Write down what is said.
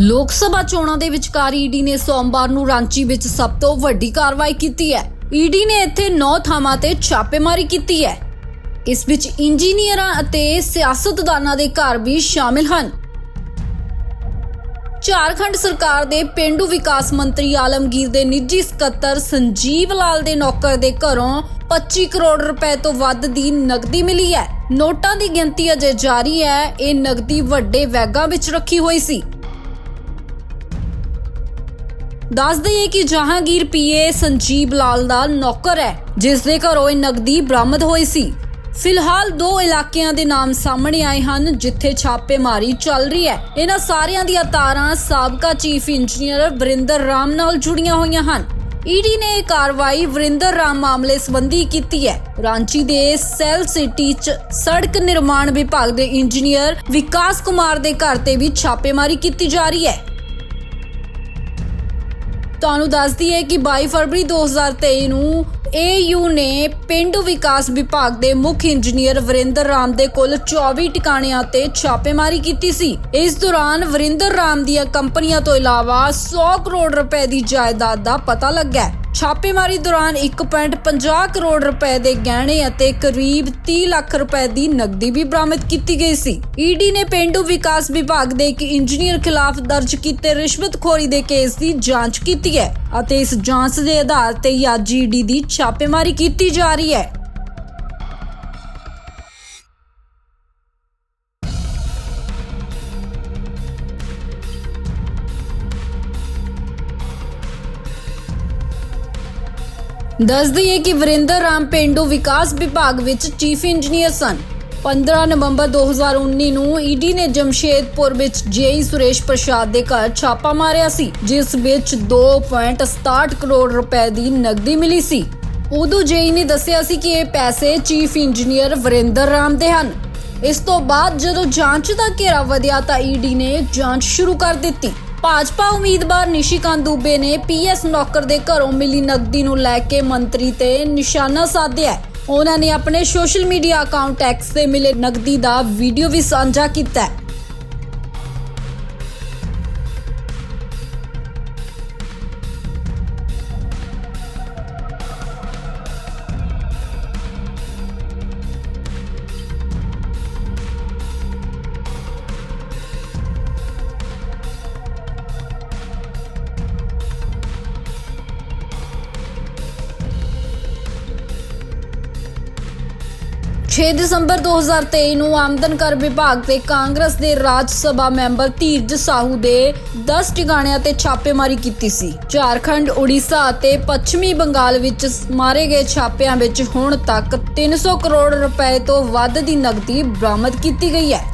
ਲੋਕ ਸਭਾ ਚੋਣਾਂ ਦੇ ਵਿਚਕਾਰ ਈਡੀ ਨੇ ਸੋਮਵਾਰ ਨੂੰ ਰਾਂਚੀ ਵਿੱਚ ਸਭ ਤੋਂ ਵੱਡੀ ਕਾਰਵਾਈ ਕੀਤੀ ਹੈ। ਈਡੀ ਨੇ ਇੱਥੇ 9 ਥਾਵਾਂ ਤੇ ਛਾਪੇਮਾਰੀ ਕੀਤੀ ਹੈ। ਇਸ ਵਿੱਚ ਇੰਜੀਨੀਅਰਾਂ ਅਤੇ ਸਿਆਸਤਦਾਨਾਂ ਦੇ ਘਰ ਵੀ ਸ਼ਾਮਿਲ ਹਨ। ਝਾਰਖੰਡ ਸਰਕਾਰ ਦੇ ਪਿੰਡੂ ਵਿਕਾਸ ਮੰਤਰੀ ਆਲਮਗੀਰ ਦੇ ਨਿੱਜੀ ਸਕੱਤਰ ਸੰਜੀਵ ਲਾਲ ਦੇ ਨੌਕਰ ਦੇ ਘਰੋਂ 25 ਕਰੋੜ ਰੁਪਏ ਤੋਂ ਵੱਧ ਦੀ ਨਕਦੀ ਮਿਲੀ ਹੈ। ਨੋਟਾਂ ਦੀ ਗਿਣਤੀ ਅਜੇ ਜਾਰੀ ਹੈ। ਇਹ ਨਕਦੀ ਵੱਡੇ ਵੈਗਾਂ ਵਿੱਚ ਰੱਖੀ ਹੋਈ ਸੀ। ਦੱਸ ਦਈਏ ਕਿ ਜਹਾਂਗੀਰ ਪੀਏ ਸੰਜੀਵ ਲਾਲ ਦਾ ਨੌਕਰ ਹੈ, ਜਿਸ ਦੇ ਘਰੋਂ ਇਹ ਨਕਦੀ ਬਰਾਮਦ ਹੋਈ ਸੀ। ਫਿਲਹਾਲ ਦੋ ਇਲਾਕਿਆਂ ਦੇ ਨਾਮ ਸਾਹਮਣੇ ਆਏ ਹਨ, ਜਿੱਥੇ ਛਾਪੇਮਾਰੀ ਚੱਲ ਰਹੀ ਹੈ। ਇਹਨਾਂ ਸਾਰਿਆਂ ਦੀਆਂ ਤਾਰਾਂ ਸਾਬਕਾ ਚੀਫ ਇੰਜੀਨੀਅਰ ਵਰਿੰਦਰ ਰਾਮ ਨਾਲ ਜੁੜੀਆਂ ਹੋਈਆਂ ਹਨ। ਈਡੀ ਨੇ ਇਹ ਕਾਰਵਾਈ ਵਰਿੰਦਰ ਰਾਮ ਮਾਮਲੇ ਸੰਬੰਧੀ ਕੀਤੀ ਹੈ। ਰਾਂਚੀ ਦੇ ਸੈਲ ਸਿਟੀ 'ਚ ਸੜਕ ਨਿਰਮਾਣ ਵਿਭਾਗ ਦੇ ਇੰਜੀਨੀਅਰ ਵਿਕਾਸ ਕੁਮਾਰ ਦੇ ਘਰ ਤੇ ਵੀ ਛਾਪੇਮਾਰੀ ਕੀਤੀ ਜਾ ਰਹੀ ਹੈ। ਤੁਹਾਨੂੰ ਦੱਸਦੀ ਹੈ ਕਿ 22 ਫਰਵਰੀ 2023 ਨੂੰ ਏਯੂ ਨੇ ਪਿੰਡੂ ਵਿਕਾਸ ਵਿਭਾਗ ਦੇ ਮੁੱਖ ਇੰਜੀਨੀਅਰ ਵਰਿੰਦਰ ਰਾਮ ਦੇ ਕੋਲ 24 ਟਿਕਾਣਿਆਂ ਤੇ ਛਾਪੇਮਾਰੀ ਕੀਤੀ ਸੀ। ਇਸ ਦੌਰਾਨ ਵਰਿੰਦਰ ਰਾਮ ਦੀਆਂ ਕੰਪਨੀਆਂ ਤੋਂ ਇਲਾਵਾ 100 ਕਰੋੜ ਰੁਪਏ ਦੀ ਜਾਇਦਾਦ ਦਾ ਪਤਾ ਲੱਗਾ ਛਾਪੇਮਾਰੀ ਦੌਰਾਨ 1.50 ਕਰੋੜ ਰੁਪਏ ਦੇ ਗਹਿਣੇ ਅਤੇ ਕਰੀਬ 30 ਲੱਖ ਰੁਪਏ ਦੀ ਨਕਦੀ ਵੀ ਬਰਾਮਦ ਕੀਤੀ ਗਈ ਸੀ। ਈਡੀ ਨੇ ਪਿੰਡੂ ਵਿਕਾਸ ਵਿਭਾਗ ਦੇ ਇੱਕ ਇੰਜੀਨੀਅਰ ਖਿਲਾਫ ਦਰਜ ਕੀਤੇ ਰਿਸ਼ਵਤਖੋਰੀ ਦੇ ਕੇਸ ਦੀ ਜਾਂਚ ਕੀਤੀ ਹੈ ਅਤੇ ਇਸ ਜਾਂਚ ਦੇ ਆਧਾਰ ਤੇ ਹੀ ਅੱਜ ਈਡੀ ਦੀ ਛਾਪੇਮਾਰੀ ਕੀਤੀ ਜਾ ਰਹੀ ਹੈ। ਦੱਸ ਦਈਏ ਕਿ ਵਰਿੰਦਰ ਰਾਮ ਪਿੰਡੂ ਵਿਕਾਸ ਵਿਭਾਗ ਵਿੱਚ ਚੀਫ ਇੰਜੀਨੀਅਰ ਸਨ। 15 ਨਵੰਬਰ 2019 ਨੂੰ ਈਡੀ ਨੇ ਜਮਸ਼ੇਦਪੁਰ ਵਿੱਚ ਜੇਈ ਸੁਰੇਸ਼ ਪ੍ਰਸਾਦ ਦੇ ਘਰ ਛਾਪਾ ਮਾਰਿਆ ਸੀ, ਜਿਸ ਵਿੱਚ 2.67 ਕਰੋੜ ਰੁਪਏ ਦੀ ਨਕਦੀ ਮਿਲੀ ਸੀ। ਉਦੋਂ ਜੇਈ ਨੇ ਦੱਸਿਆ ਸੀ ਕਿ ਇਹ ਪੈਸੇ ਚੀਫ ਇੰਜੀਨੀਅਰ ਵਰਿੰਦਰ ਰਾਮ ਦੇ ਹਨ। ਇਸ ਤੋਂ ਬਾਅਦ ਜਦੋਂ ਜਾਂਚ ਦਾ ਘੇਰਾ ਵਧਿਆ ਤਾਂ ਈਡੀ ਨੇ ਜਾਂਚ ਸ਼ੁਰੂ ਕਰ ਦਿੱਤੀ। ਭਾਜਪਾ ਉਮੀਦਵਾਰ ਨਿਸ਼ੀਕਾਂਤ ਦੂਬੇ ਨੇ ਪੀਐਸ ਨੌਕਰ ਦੇ ਘਰੋਂ ਮਿਲੀ ਨਕਦੀ ਨੂੰ ਲੈ ਕੇ ਮੰਤਰੀ ਤੇ ਨਿਸ਼ਾਨਾ ਸਾਧਿਆ ਉਹਨਾਂ ਨੇ ਆਪਣੇ ਸੋਸ਼ਲ ਮੀਡੀਆ ਅਕਾਊਂਟ ਐਕਸ ਤੇ ਮਿਲੇ ਨਕਦੀ ਦਾ ਵੀਡੀਓ ਵੀ ਸਾਂਝਾ ਕੀਤਾ ਹੈ। ਛੇ ਦਸੰਬਰ 2023 ਨੂੰ ਆਮਦਨ ਕਰ ਵਿਭਾਗ ਤੇ ਕਾਂਗਰਸ ਦੇ ਰਾਜ ਸਭਾ ਮੈਂਬਰ ਧੀਰਜ ਸਾਹੂ ਦੇ 10 ਟਿਕਾਣਿਆਂ ਤੇ ਛਾਪੇਮਾਰੀ ਕੀਤੀ ਸੀ। ਝਾਰਖੰਡ, ਉੜੀਸਾ ਅਤੇ ਪੱਛਮੀ ਬੰਗਾਲ ਵਿੱਚ ਮਾਰੇ ਗਏ ਛਾਪਿਆਂ ਵਿੱਚ ਹੁਣ ਤੱਕ 300 ਕਰੋੜ ਰੁਪਏ ਤੋਂ ਵੱਧ ਦੀ ਨਕਦੀ ਬਰਾਮਦ ਕੀਤੀ ਗਈ ਹੈ।